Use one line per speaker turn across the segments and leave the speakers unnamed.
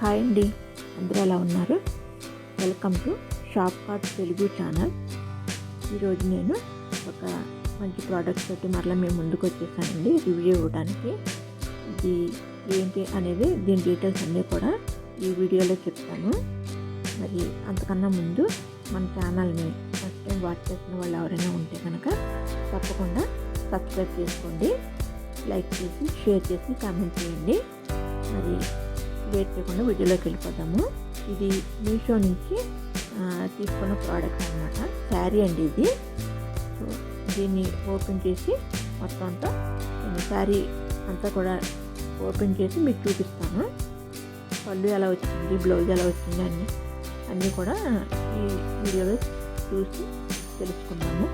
Hi అండి. అందరూ ఎలా ఉన్నారు? Welcome to shop cart Telugu channel. ఈరోజు నేను ఒక మంచి ప్రోడక్ట్ తోటి మరలా మేము ముందుకు వచ్చేసానండి. రివ్యూ ఇవ్వడానికి. ఇది ఏంటి అనేది దీని డీటెయిల్స్ అన్నీ కూడా ఈ వీడియోలో చెప్తాను. మరి అంతకన్నా ముందు మన ఛానల్ని ఫస్ట్ టైం వాచ్ చేసిన వాళ్ళు ఎవరైనా ఉంటే కనుక తప్పకుండా సబ్స్క్రైబ్ చేసుకోండి. లైక్ చేసి షేర్ చేసి కామెంట్ చేయండి. మరి లేట్ చేయకుండా వీడియోలోకి వెళ్ళిపోదాము. ఇది మీషో నుంచి తీసుకున్న ప్రోడక్ట్ అనమాట శారీ అండి ఇది. సో దీన్ని ఓపెన్ చేసి మొత్తం అంతా శారీ అంతా కూడా ఓపెన్ చేసి మీకు చూపిస్తాను. పళ్ళు ఎలా వచ్చింది బ్లౌజ్ ఎలా వచ్చింది అన్ని అన్నీ కూడా ఈ వీడియోలో చూసి తెలుసుకున్నాము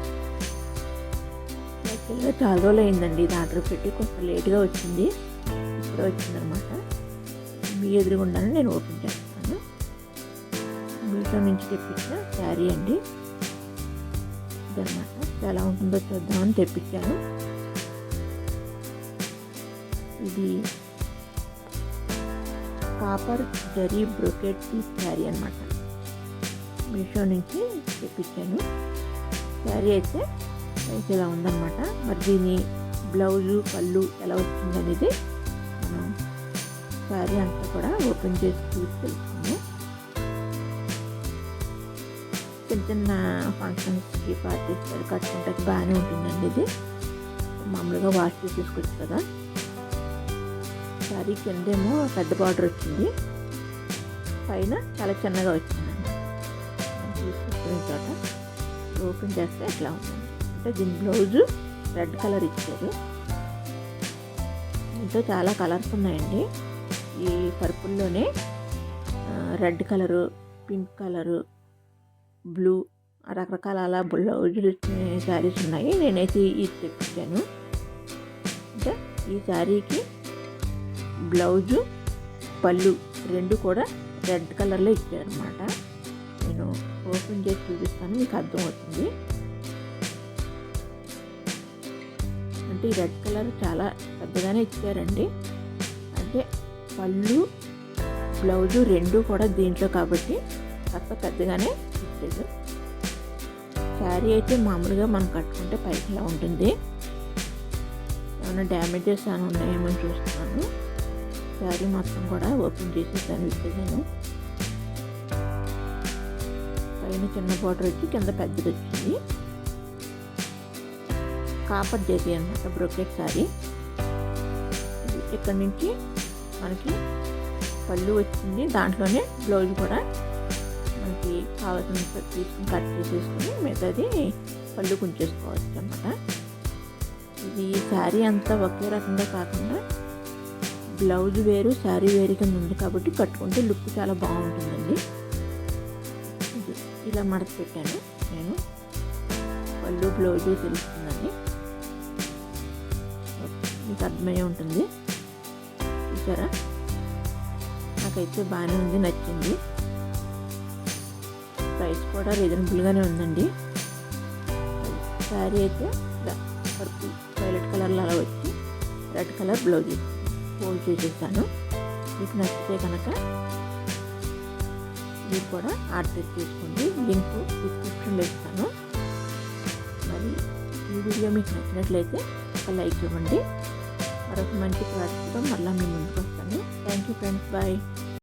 యాక్చువల్గా చాలా రోజులు అయిందండి ఇది ఆర్డర్ పెట్టి కొంచెం లేట్గా వచ్చింది. ఇప్పుడే వచ్చిందనమాట మీ ఎదురుగుండానే నేను ఓపెన్ చేస్తాను. మీతో నుంచి తెప్పించిన శారీ అండి. ఇదనమాట ఎలా ఉంటుందో చూద్దామని తెప్పించాను. ఇది కాపర్ జరీ బ్రొకెట్ శారీ అనమాట మీషో నుంచి తెప్పించాను. శారీ అయితే సైజ్ ఇలా ఉందన్నమాట. మరి దీని బ్లౌజు పళ్ళు ఎలా వచ్చింది అనేది మనం శారీ అంతా కూడా ఓపెన్ చేసి చూసి తెలుసుకుందాం చిన్న చిన్న ఫంక్షన్స్కి పార్టీస్ కట్టుకుంటే బాగానే ఉంటుందండి ఇది. మామూలుగా వాష్ చేసి కదా. శారీ కిందేమో పెద్ద బార్డర్ వచ్చింది. పైన చాలా చిన్నగా వచ్చిందండి. తీసుకొచ్చిన చోట ఓపెన్ చేస్తే ఇట్లా ఉంటుంది అంటే దీని బ్లౌజు రెడ్ కలర్ ఇచ్చారు. దీంతో చాలా కలర్స్ ఉన్నాయండి. ఈ పర్పుల్లోనే red colour pink colour blue రకరకాల అలా బ్లౌజులు శారీస్ ఉన్నాయి. నేనైతే ఇది తెప్పించాను. అంటే ఈ శారీకి బ్లౌజు పళ్ళు రెండు కూడా రెడ్ కలర్లో ఇచ్చారనమాట నేను ఓపెన్ చేసి చూపిస్తాను మీకు అర్థమవుతుంది. అంటే ఈ రెడ్ కలర్ చాలా పెద్దగానే ఇచ్చారండి. అంటే పళ్ళు బ్లౌజు రెండు కూడా దీంట్లో కాబట్టి కాస్త పెద్దగానే ఇచ్చేది శారీ అయితే మామూలుగా మనం కట్టుకుంటే పైకిలా ఉంటుంది. ఏమైనా డ్యామేజెస్ అని ఉన్నాయేమో అని చూస్తున్నాను శారీ మొత్తం కూడా ఓపెన్ చేసి దాన్ని ఇచ్చేసాను పైన చిన్న బార్డర్ వచ్చి కింద పెద్దది వచ్చింది. కాపర్ జరిగి అనమాట బ్రొకెట్ శారీ. ఇక్కడ నుంచి మనకి పళ్ళు వచ్చింది. దాంట్లోనే బ్లౌజ్ కూడా మనకి కావాల్సిన తీసుకుని కట్ చేసేసుకుని మిగతాది పళ్ళు కుంచేసుకోవచ్చు అనమాట ఇది శారీ అంతా ఒకే రకంగా కాకుండా బ్లౌజ్ వేరు శారీ వేరు కింద ఉంది కాబట్టి కట్టుకుంటే లుక్ చాలా బాగుంటుందండి. ఇలా మడత పెట్టాను నేను పళ్ళు బ్లౌజు తెలుస్తుందండి. మీకు అర్థమయ్యే ఉంటుంది. చూసారా? నాకైతే బాగానే ఉంది నచ్చింది. ప్రైస్ కూడా రీజనబుల్గానే ఉందండి. శారీ అయితే పర్పుల్ వైలెట్ కలర్లో అలా వచ్చి రెడ్ కలర్ బ్లౌజ్ ఫోల్డ్ చేసేసాను. మీకు నచ్చితే కనుక మీరు కూడా ఆర్డర్ చేసుకోండి. లింక్ డిస్క్రిప్షన్లో ఇస్తాను. మరి ఈ వీడియో మీకు నచ్చినట్లయితే ఒక లైక్ ఇవ్వండి. మరొక మంచి ప్రాజెక్ట్తో మళ్ళీ మీ ముందుకు వస్తాను. Thank you friends bye